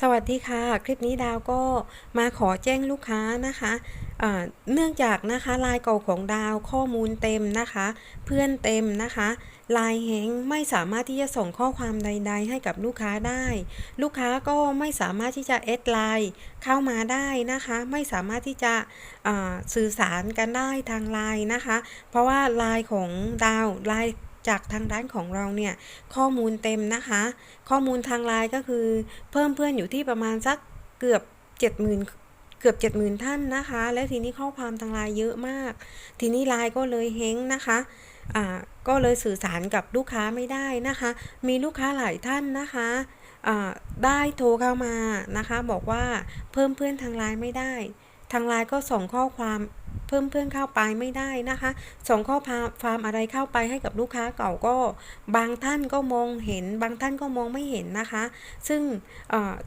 สวัสดีค่ะ คลิปนี้ดาวก็มาขอแจ้งลูกค้านะคะเนื่องจากนะคะลายเก่าของดาวข้อมูลเต็มนะคะ เพื่อนเต็มนะคะลายเฮงไม่สามารถที่จะส่งข้อความใด ๆ ให้กับลูกค้าได้ ลูกค้าก็ไม่สามารถที่จะเอดไลน์เข้ามาได้นะคะ ไม่สามารถที่จะสื่อสารกันได้ทางไลน์นะคะ เพราะว่าไลน์ของดาวไลน์ จากทางด้านของเราเนี่ยข้อมูลเต็มนะคะ ข้อมูลทางไลน์ก็คือเพิ่มเพื่อนอยู่ที่ประมาณสักเกือบ 70,000เกือบ 70,000 ท่านนะคะ แล้วทีนี้ข้อความทางไลน์เยอะมาก ทีนี้ไลน์ก็เลยเฮงนะคะอ่าก็เลยสื่อสารกับลูกค้าไม่ได้นะคะ มีลูกค้าหลายท่านนะคะอ่าได้โทรเข้ามานะคะ บอกว่าเพิ่มเพื่อนทางไลน์ไม่ได้ ทางไลน์ก็ส่งข้อความ เพิ่มเพื่อนเข้าไปไม่ได้นะคะส่งข้อความอะไรเข้าไปให้กับลูกค้าเก่าก็ บางท่านก็มองเห็น บางท่านก็มองไม่เห็นนะคะ ซึ่ง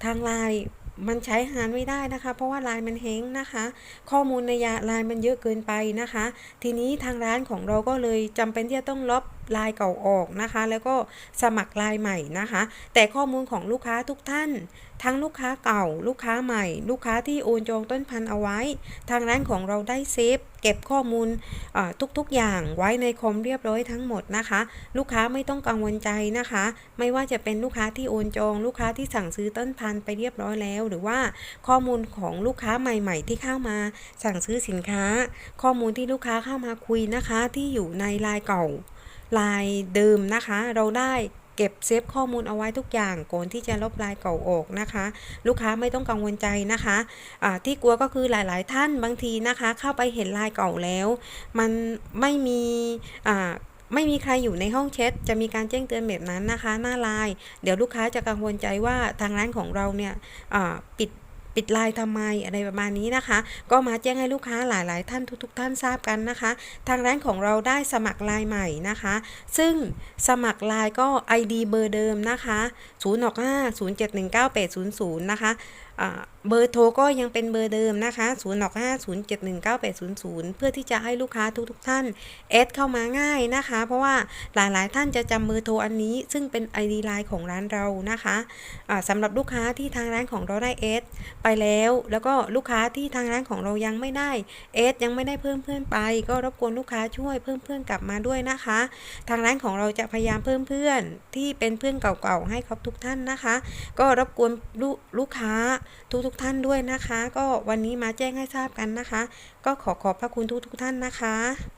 ทางไลน์มันใช้งานไม่ได้นะคะ เพราะว่าไลน์มันเฮงนะคะ ข้อมูลในยาไลน์มันเยอะเกินไปนะคะ ทีนี้ทางร้านของเราก็เลยจำเป็นที่จะต้องลบ ลน์เก่าออกนะคะ แล้วก็สมัครลน์ใหม่นะคะ แต่ข้อมูลของลูกค้าทุกท่าน ทั้งลูกค้าเก่า ลูกค้าใหม่ ลูกค้าที่โอนจองต้นพันธุ์เอาไว้ ทางร้านของเราได้เซฟเก็บข้อมูลทุกๆอย่างไว้ในคอมเรียบร้อยทั้งหมดนะคะ ลูกค้าไม่ต้องกังวลใจนะคะ ไม่ว่าจะเป็นลูกค้าที่โอนจอง ลูกค้าที่สั่งซื้อต้นพันธุ์ไปเรียบร้อยแล้ว หรือว่าข้อมูลของลูกค้าใหม่ๆ ที่เข้ามาสั่งซื้อสินค้า ข้อมูลที่ลูกค้าเข้ามาคุยนะคะ ที่อยู่ในลน์เก่า ลายเดิมนะคะ เราได้เก็บเซฟข้อมูลเอาไว้ทุกอย่างก่อนที่จะลบลายเก่าออกนะคะ ลูกค้าไม่ต้องกังวลใจนะคะะที่กลัวก็คือหลาย ๆ ท่านบางทีนะคะ เข้าไปเห็นลายเก่าแล้ว มันไม่มีไม่มีใครอยู่ในห้องแชทจะมีการแจ้งเตือนแบบนั้นนะคะ หน้าไลน์เดี๋ยวลูกค้าจะกังวลใจว่าทางร้านของเราเนี่ยปิด ปิดไลน์ทำไมอะไรประมาณนี้นะคะ ก็มาแจ้งให้ลูกค้าหลาย ๆ ท่านทุก ๆ ท่านทราบกันนะคะ ทางร้านของเราได้สมัครไลน์ใหม่นะคะ ซึ่งสมัครไลน์ก็ ID เบอร์เดิมนะคะ0 6 5 0 7 1 9 8 0 0 นะคะ เบอร์โทรก็ยังเป็นเบอร์เดิมนะคะ0 6 5 0 7 1 9 8 0 0 เพื่อที่จะให้ลูกค้าทุกๆท่านแอดเข้ามาง่ายนะคะ เพราะว่าหลายๆท่านจะจำเบอร์โทรอันนี้ ซึ่งเป็น ID ไลน์ของร้านเรานะคะะสำหรับลูกค้าที่ทางร้านของเราได้แอดไปแล้ว แล้วก็ลูกค้าที่ทางร้านของเรายังไม่ได้แอดยังไม่ได้เพิ่มเพื่อนไป ก็รบกวนลูกค้าช่วยเพิ่มเพื่อนกลับมาด้วยนะคะ ทางร้านของเราจะพยายามเพิ่มเพื่อนที่เป็นเพื่อนเก่าๆให้ครบทุกท่านนะคะ ก็รบกวนลูกค้าทุกทุกท่านด้วยนะคะ ก็วันนี้มาแจ้งให้ทราบกันนะคะ ก็ขอขอบพระคุณทุกทุกท่านนะคะ